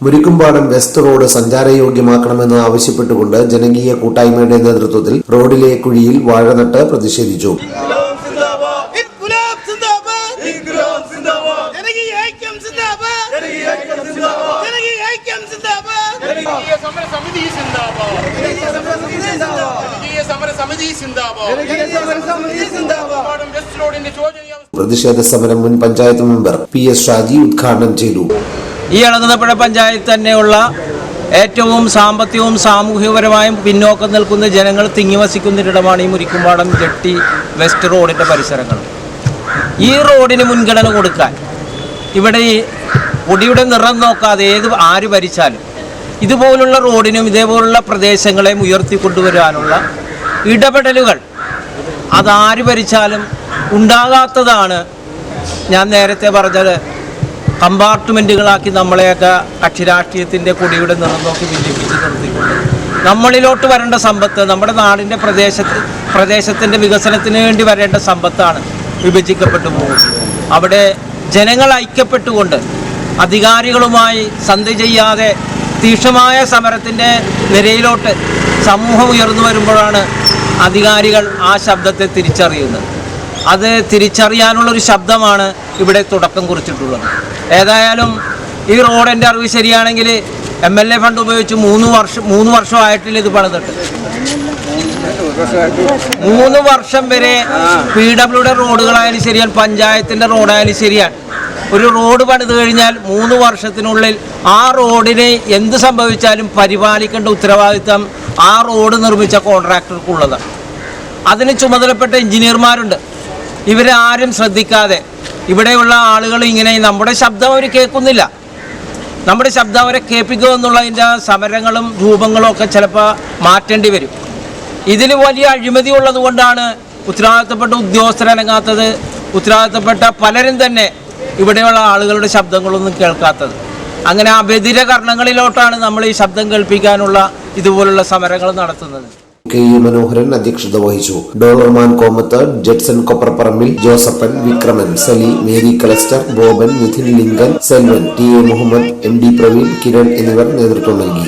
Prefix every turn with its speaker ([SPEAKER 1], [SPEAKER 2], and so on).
[SPEAKER 1] Murikkumpadam west road സഞ്ചാരയോഗ്യമാക്കണമെന്ന് ആവശ്യപ്പെട്ടുകൊണ്ട് ജനകീയ കൂട്ടായ്മയുടെ നേതൃത്വത്തിൽ റോഡിലെ കുഴിയിൽ വാഴ നട്ട് പ്രതിഷേധിച്ചു. പ്രതിഷേധ സമരം മുൻ panchayat member P S Shaji ഉദ്ഘാടനം ചെയ്തു.
[SPEAKER 2] ഈ അളകുന്നപ്പുഴ പഞ്ചായത്ത് തന്നെയുള്ള ഏറ്റവും സാമ്പത്തികവും സാമൂഹികപരമായും പിന്നോക്കം നിൽക്കുന്ന ജനങ്ങൾ തിങ്ങിവസിക്കുന്നൊരിടമാണ് ഈ മുരിക്കുംപാടം ജെട്ടി വെസ്റ്റ് റോഡിന്റെ പരിസരങ്ങൾ. ഈ റോഡിന് മുൻഗണന കൊടുക്കാൻ ഇവിടെ ഈ പൊടിയുടെ നിറം നോക്കാതെ ഏത് ആര് ഭരിച്ചാലും ഇതുപോലുള്ള റോഡിനും ഇതേപോലുള്ള പ്രദേശങ്ങളെയും ഉയർത്തിക്കൊണ്ടുവരാനുള്ള ഇടപെടലുകൾ അതാര് ഭരിച്ചാലും ഉണ്ടാകാത്തതാണ് ഞാൻ നേരത്തെ പറഞ്ഞത് കമ്പാർട്ട്മെന്റുകളാക്കി നമ്മളെയൊക്കെ കക്ഷി രാഷ്ട്രീയത്തിന്റെ കൊടിയുടെ നിറം നോക്കി വിന്യപ്പിച്ച് നിർത്തിക്കൊണ്ട് നമ്മളിലോട്ട് വരേണ്ട സമ്പത്ത് നമ്മുടെ നാടിന്റെ പ്രദേശത്ത് പ്രദേശത്തിന്റെ വികസനത്തിന് വേണ്ടി വരേണ്ട സമ്പത്താണ് വിഭജിക്കപ്പെട്ടു പോകുന്നത്. അവിടെ ജനങ്ങൾ ഐക്യപ്പെട്ടുകൊണ്ട് അധികാരികളുമായി സന്ധി ചെയ്യാതെ തീക്ഷമായ സമരത്തിന്റെ നിരയിലോട്ട് സമൂഹം ഉയർന്നു വരുമ്പോഴാണ് അധികാരികൾ ആ ശബ്ദത്തെ തിരിച്ചറിയുന്നത്. അത് തിരിച്ചറിയാനുള്ള ഒരു ശബ്ദമാണ് ഇവിടെ തുടക്കം കുറിച്ചിട്ടുള്ളത്. ഏതായാലും ഈ റോഡ് എന്റെ അറിവ് ശരിയാണെങ്കിൽ എം എൽ എ ഫണ്ട് ഉപയോഗിച്ച് മൂന്ന് വർഷം മൂന്ന് വർഷമായിട്ടില്ല ഇത് പണിതിട്ട്? മൂന്ന് വർഷം വരെ പി ഡബ്ല്യുടെ റോഡുകളായാലും ശരിയാണ് പഞ്ചായത്തിന്റെ റോഡായാലും ശരിയാണ്. ഒരു റോഡ് പണിത് കഴിഞ്ഞാൽ മൂന്ന് വർഷത്തിനുള്ളിൽ ആ റോഡിനെ എന്ത് സംഭവിച്ചാലും പരിപാലിക്കേണ്ട ഉത്തരവാദിത്തം ആ റോഡ് നിർമ്മിച്ച കോൺട്രാക്ടർക്കുള്ളതാണ് അതിന് ചുമതലപ്പെട്ട എഞ്ചിനീയർമാരുണ്ട്. ഇവരെ ആരും ശ്രദ്ധിക്കാതെ ഇവിടെയുള്ള ആളുകൾ ഇങ്ങനെ നമ്മുടെ ശബ്ദം അവർ കേൾക്കുന്നില്ല. നമ്മുടെ ശബ്ദം അവരെ കേൾപ്പിക്കുക എന്നുള്ളതിന്റെ സമരങ്ങളും രൂപങ്ങളും ഒക്കെ ചിലപ്പോൾ മാറ്റേണ്ടി വരും. ഇതിൽ വലിയ അഴിമതി ഉള്ളത് കൊണ്ടാണ് ഉത്തരവാദിത്തപ്പെട്ട ഉദ്യോഗസ്ഥരനങ്ങാത്തത് ഉത്തരവാദിത്തപ്പെട്ട പലരും തന്നെ ഇവിടെയുള്ള ആളുകളുടെ ശബ്ദങ്ങളൊന്നും കേൾക്കാത്തത്. അങ്ങനെ ആ കർണങ്ങളിലോട്ടാണ് നമ്മൾ ഈ ശബ്ദം കേൾപ്പിക്കാനുള്ള ഇതുപോലുള്ള സമരങ്ങൾ നടത്തുന്നത്.
[SPEAKER 1] കെ യു മനോഹരൻ അധ്യക്ഷത വഹിച്ചു. ഡോളർമാൻ കോമത്ത് ജഡ്സൺ കൊപ്രപ്പറമ്പിൽ Josephan Vikraman Sali Mary കലസ്റ്റർ Boban Nidhin Lincoln Selvan T A Muhammad M D Praveen Kiran എന്നിവർ നേതൃത്വം നൽകി.